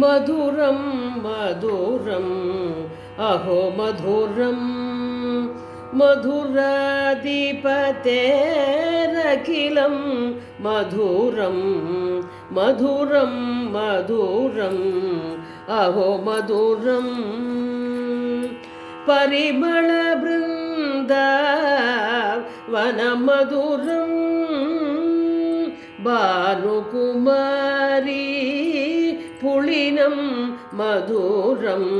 मधुरं मधुरम् अहो मधुरं मधुराधिपतेरखिलं मधुरं मधुरं मधुरम् अहो मधुरम् மகிழ்ந்த வனமதுரம். பானுகுமாரி புளினம் மதுரம்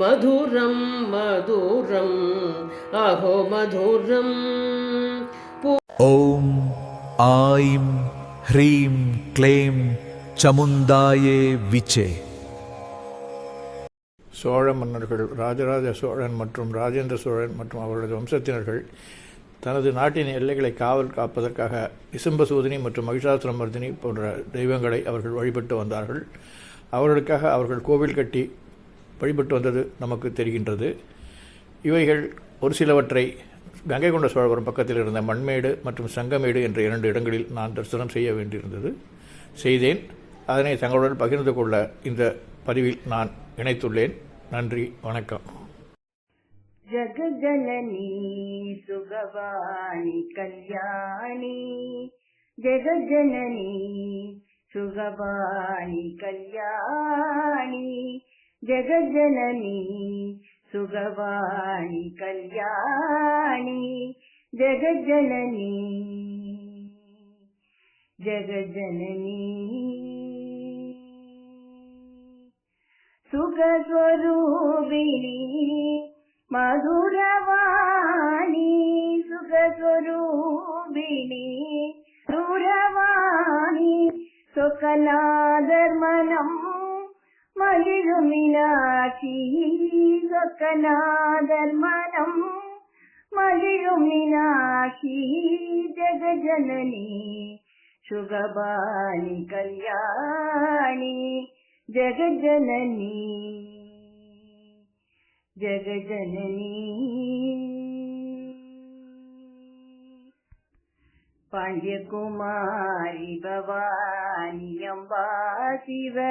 மதுரம் மதுரம் அஹோ மதுரம். ஓம் ஆயும் ஹ்ரீம் க்ளேம் சமுந்தாயே விச்சே. சோழ மன்னர்கள் ராஜராஜ சோழன் மற்றும் ராஜேந்திர சோழன் மற்றும் அவர்களது வம்சத்தினர்கள் தனது நாட்டின் எல்லைகளை காவல் காப்பதற்காக விசும்பசூதினி மற்றும் மகிஷாசுரமர்தினி போன்ற தெய்வங்களை அவர்கள் வழிபட்டு வந்தார்கள். அவர்களுக்காக அவர்கள் கோவில் கட்டி வழிபட்டு வந்தது நமக்கு தெரிகின்றது. இவைகள் ஒரு சிலவற்றை கங்கை கொண்ட சோழபுரம் பக்கத்தில் இருந்த மண்மேடு மற்றும் சங்கமேடு என்ற இரண்டு இடங்களில் நான் தரிசனம் செய்ய வேண்டியிருந்தது. செய்தேன். அதனை தங்களுடன் பகிர்ந்து கொள்ள இந்த பதிவில் நான் இணைத்துள்ளேன். நன்றி வணக்கம். ஜகஜனனி சுகவாணி கல்யாணி. ஜகஜனனி சுகவாணி கல்யாணி. ஜகஜனனி சுகவாணி सुखस्वरूपिणी मधुरवाणी सुखस्वरूपिणी दूरवाणी सुखनादर्मनम् मलिरुमिनाक्षी सुखनादर्मनम् मलिरुमिनाक्षी जगजननी सुगबानि कल्याणी ஜெகஜனனி. ஜெகஜனனி. பாண்டியகுமாரி பவானியம்பா சிவ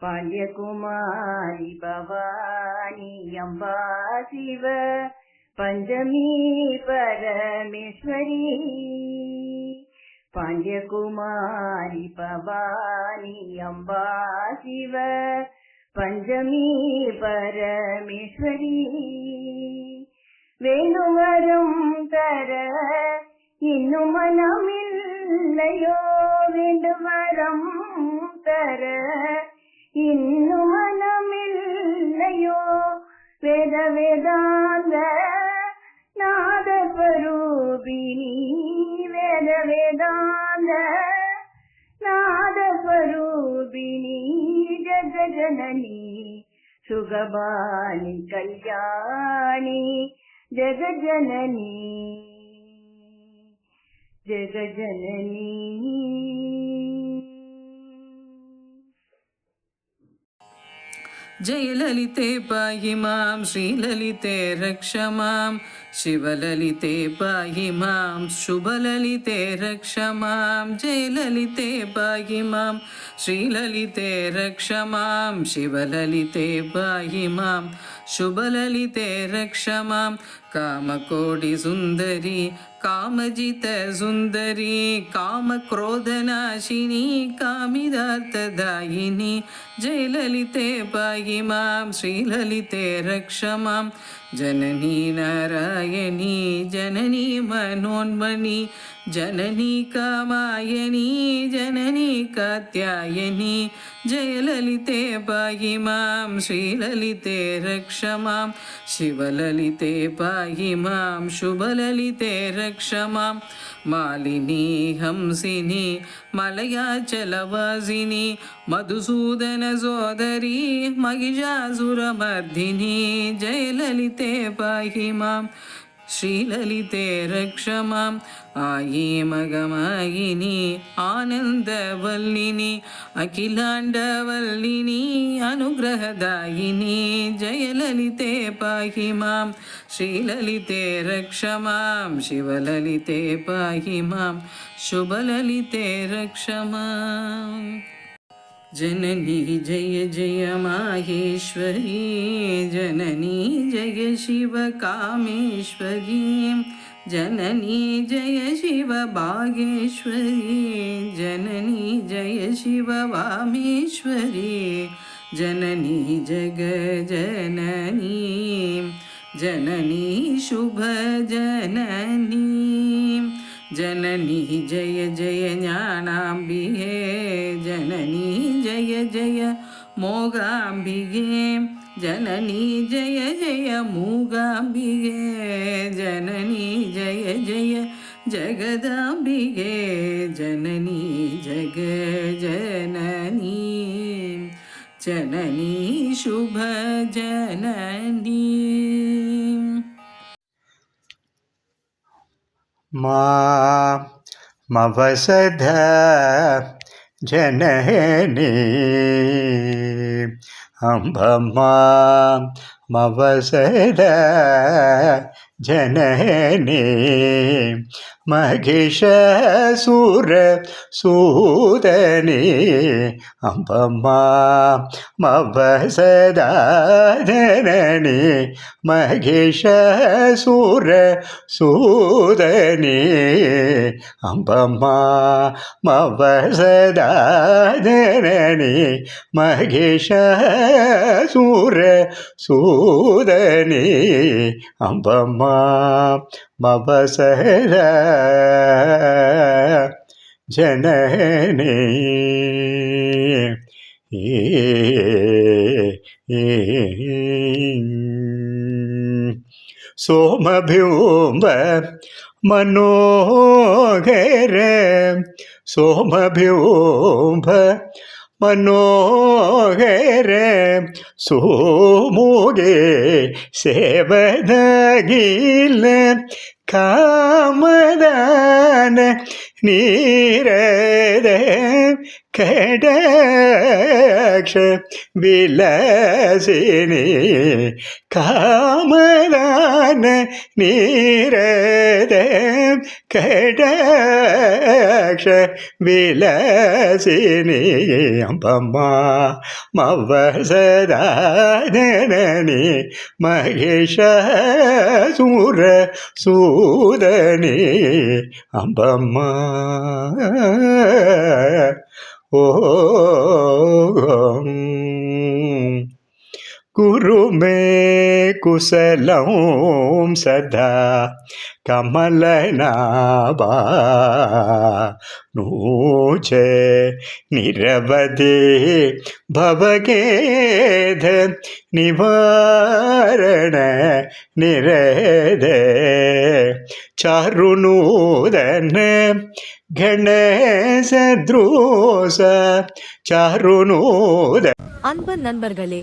பாண்டியகுமாரி பவானியம்பா சிவ பஞ்சமி பரமேஸ்வரி. பாண்டியகுமாரி பவானி அம்பா சிவ பஞ்சமி பரமேஸ்வரி. வேண்டுவரும் தர இன்னும் மனமில்லையோ வேண்டுவரம் தர இன்னும் மனமில்லையோ வேத வேதா ी जगजननी सुगवाणी कल्याणि जगजननी जगजननी जयललिते पाहि मां श्रीललिते रक्ष मां शिवललिते पाहि मां शुभललिते रक्ष मां जयललिते पाहि मां श्रीललिते रक्ष मां शिवललिते पाहि मां शुभललिते रक्ष मां കാമകോടി സുന്ദരി കാമജിത സുന്ദരി കാമക്രോധനാശിനി കാമിതാർത്ഥദായിനി ജയലളിതേ പായി മാം ശ്രീലളിതേ രക്ഷമാം ജനനി നാരായണി ജനനി മനോന്മണി ജനനി കാമായനി ജനനി കാത്യായനി ജയലളിതേ പായി മാം ശ്രീലളിതേ രക്ഷമാം ശിവലളിതേ പായി मां शुभललिते रक्ष मां। मालिनी हंसिनी मलयाचलवासिनी मधुसूदनसोदरी महिषासुरमर्दिनी जयललिते पाहि मां ಶ್ರೀಲಲಿತೆ ರಕ್ಷಮಾಂ ಆಯಿ ಮಗಮಾಯಿನಿ ಆನಂದವಲ್ಲಿನಿ ಅಖಿಲಾಂಡವಲ್ಲಿನಿ ಅನುಗ್ರಹದಾಯಿನಿ ಜಯಲಲಿತೆ ಪಾಹಿ ಮಾಂ ಶ್ರೀಲಲಿತೆ ರಕ್ಷಮಾಂ ಶಿವಲಲಿತೆ ಪಾಹಿ ಮಾಂ ಶುಭಲಲಿತೆ ರಕ್ಷಮಾಂ जननी जय जय माहेश्वरी, जननी जय शिव कामेश्वरी, जननी जय शिवभागेश्वरी जननी जय शिववामेश्वरी जननी जगजननी जननी शुभजननी जननी जननी जय जय ज्ञानाम्बिके जननी जय जय मोगाम्बिगे जननी जय जय मूगाम्बिगे जननी जय जय जगदाम्बिगे जननी जग जननी जननी शुभ जननी। मा मवसध जनहनी। अम्बमा मवसर जनहनी। மகிஷசூர சூதனே அம்பம்மா மவசதாதனே மகிஷசூர சூதனே அம்பம்மா மவசதாதனே மகிஷசூர சூதனே அம்பம்மா മവസഹര ജനനേ. സോമഭ്യൂമ്പ മനോഹര സോമഭ്യൂംഭ ಮನೋಹರ ಸೋಮೋಗೆ ಸೇವದಗಿಲ್ಲ ಕಾಮದಾನ நீரத கடக்ஷ விலசினி காமதான நீரத கடக்ஷ விலசினி அம்பம்மா மவசதானனி மகேஷ சூர சூதனி அம்பம்மா गुरु में कुशलं सदा കമലനാഭൂജേ നിരവധി ഭവഗേധ നിവാരണ നിരേദ ചാരുനൂതന கணேசத்ரோச சாருனோத அன்பு நண்பர்களே